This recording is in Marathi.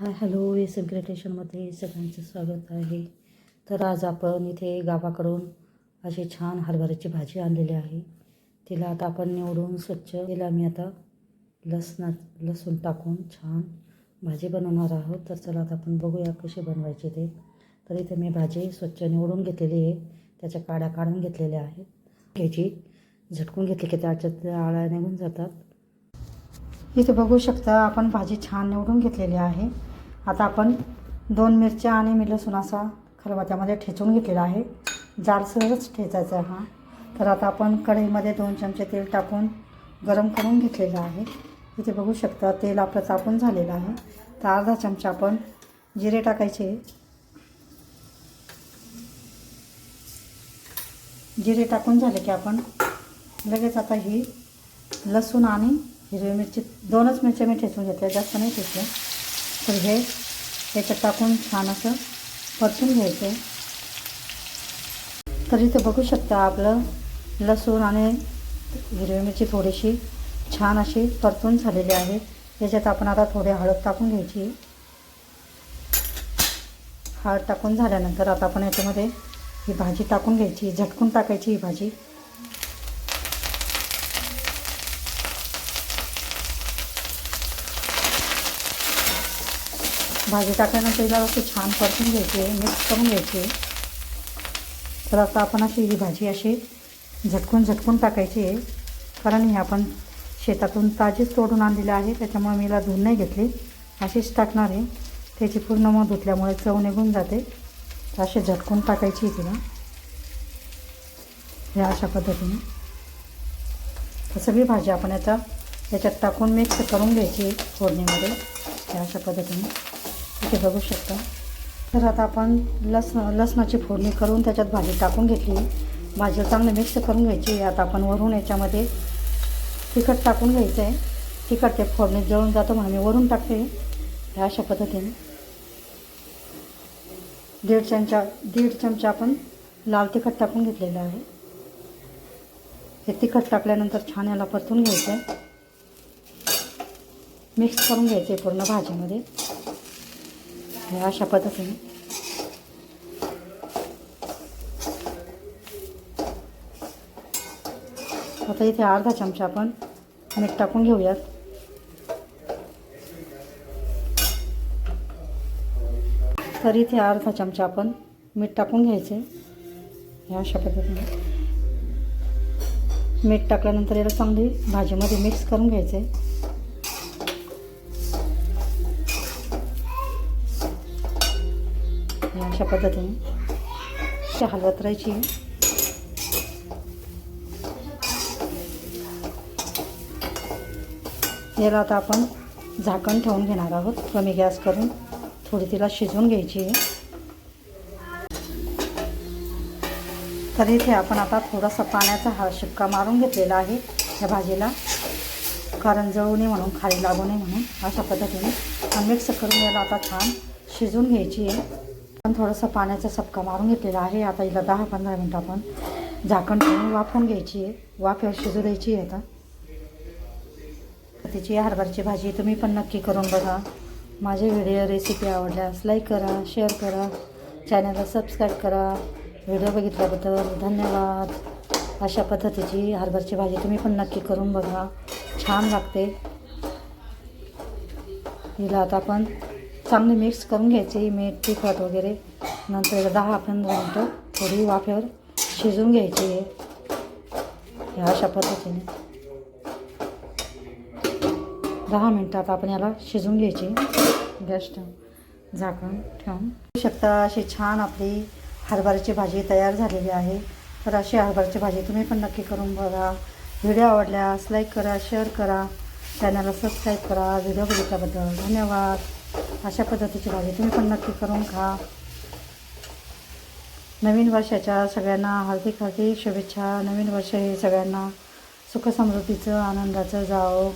हाय हॅलो एस एम क्रिएटेशनमध्ये सगळ्यांचं स्वागत आहे. तर आज आपण इथे गावाकडून अशी छान हरभऱ्याची भाजी आणलेली आहे. तिला आता आपण निवडून स्वच्छ तिला मी आता लसणा लसूण टाकून छान भाजी बनवणार आहोत. तर चला आता आपण बघूया कशी बनवायची ते. तर इथे मी भाजी स्वच्छ निवडून घेतलेली आहे. त्याच्या काड्या काढून घेतलेल्या आहेत. घ्यायची. झटकून घेतली की त्याच्यात आळ्या निघून जातात. इथे बघू शकता आपण भाजी छान निवडून घेतलेली आहे. आता आपण दोन मिरच्या आणि मी लसूण असा खलबत्यामध्ये ठेचून घेतलेला आहे. जाडसरच ठेचायचा हा. तर आता आपण कढईमध्ये दोन चमचे तेल टाकून गरम करून घेतलेलं आहे. इथे बघू शकता तेल आपलं तापून झालेलं आहे. तर अर्धा चमचा आपण जिरे टाकायचे. जिरे टाकून झाले की आपण लगेच आता ही लसूण आणि हिरवी मिरची दोनच मिरच्या मी ठेचून घेतल्या जास्त नाही ठेचल्या तर हे याच्यात टाकून छान असं परतून घ्यायचं. तर इथं बघू शकता आपलं लसूण आणि हिरवी मिरची थोडीशी छान अशी परतून झालेली आहे. याच्यात आपण आता थोडी हळद टाकून घ्यायची. हळद टाकून झाल्यानंतर आता आपण याच्यामध्ये ही भाजी टाकून घ्यायची. झटकून टाकायची ही भाजी. भाजी टाकल्यानंतर हिला असं छान परतून घ्यायची आहे मिक्स करून घ्यायची. आहे तर आता आपण अशी ही भाजी अशी झटकून झटकून टाकायची आहे. कारण ही आपण शेतातून ताजीच तोडून आणलेली आहे त्याच्यामुळे मी हिला धुवून नाही घेतली. अशीच टाकणार आहे. त्याची पूर्ण मग धुतल्यामुळे चव निघून जाते. तर अशी झटकून टाकायची आहे तिला. हे अशा पद्धतीने. तर सगळी भाजी आपण याचा याच्यात टाकून मिक्स करून घ्यायची फोडणीमध्ये. हे अशा पद्धतीने. इथे बघू शकता. तर आता आपण लसण लसणाची फोडणी करून त्याच्यात भाजी टाकून घेतली. भाजी चांगलं मिक्स करून घ्यायची. आता आपण वरून याच्यामध्ये तिखट टाकून घ्यायचं आहे तिखट ते फोडणीत जळून जातं म्हणून मी वरून टाकते. ह्या अशा पद्धतीने. दीड चमचा दीड चमचा आपण लाल तिखट टाकून घेतलेलं आहे. हे तिखट टाकल्यानंतर छान याला परतून घ्यायचं आहे मिक्स करून घ्यायचं आहे पूर्ण भाजीमध्ये. हे अशा पद्धतीने. आता इथे अर्धा चमचा आपण मीठ टाकून घेऊयात. तर इथे अर्धा चमचा आपण मीठ टाकून घ्यायचे. ह्या अशा पद्धतीने. मीठ टाकल्यानंतर याला चांगली भाजीमध्ये मिक्स करून घ्यायचे. अशा पद्धतीने हलवत राहायची. याला आता आपण झाकण ठेवून घेणार आहोत. कमी गॅस करून थोडी तिला शिजवून घ्यायची आहे. तर इथे आपण आता थोडासा पाण्याचा हा शिक्का मारून घेतलेला आहे या भाजीला. कारण जळू नये म्हणून खाली लागू नये म्हणून अशा पद्धतीने मिक्स करून याला आता छान शिजवून घ्यायची आहे. पण थोडंसं पाण्याचा सपका मारून घेतलेला आहे. आता हिला दहा पंधरा मिनटं आपण झाकण ठेवून वाफवून घ्यायची आहे. वाफ शिजू द्यायची आहे आता. त्याची हरभरची भाजी तुम्ही पण नक्की करून बघा. माझे व्हिडिओ रेसिपी आवडल्यास लाईक करा शेअर करा चॅनलला सबस्क्राईब करा. व्हिडिओ बघितल्याबद्दल धन्यवाद. अशा पद्धतीची हरभरची भाजी तुम्ही पण नक्की करून बघा. छान लागते. हिला आता आपण चांगले मिक्स करून घ्यायचे मीठ तिखट वगैरे. नंतर दहा पंधरा मिनटं थोडी वाफेवर शिजवून घ्यायची आहे ह्या अशा पद्धतीने. दहा मिनटात आपण याला शिजवून घ्यायची. गॅस ठेवून झाकण ठेवून. शकता अशी छान आपली हरभऱ्याची भाजी तयार झालेली आहे. तर अशी हरभऱ्याची भाजी तुम्ही पण नक्की करून बघा. व्हिडिओ आवडल्यास लाईक करा शेअर करा. चॅनलला सबस्क्राईब करा. व्हिडिओ बघितल्याबद्दल धन्यवाद. अशा पद्धतीची भाजी तुम्ही पण नक्की करून खा. नवीन वर्षाच्या सगळ्यांना हार्दिक हार्दिक शुभेच्छा. नवीन वर्ष हे सगळ्यांना सुखसमृद्धीचं आनंदाचं जावं.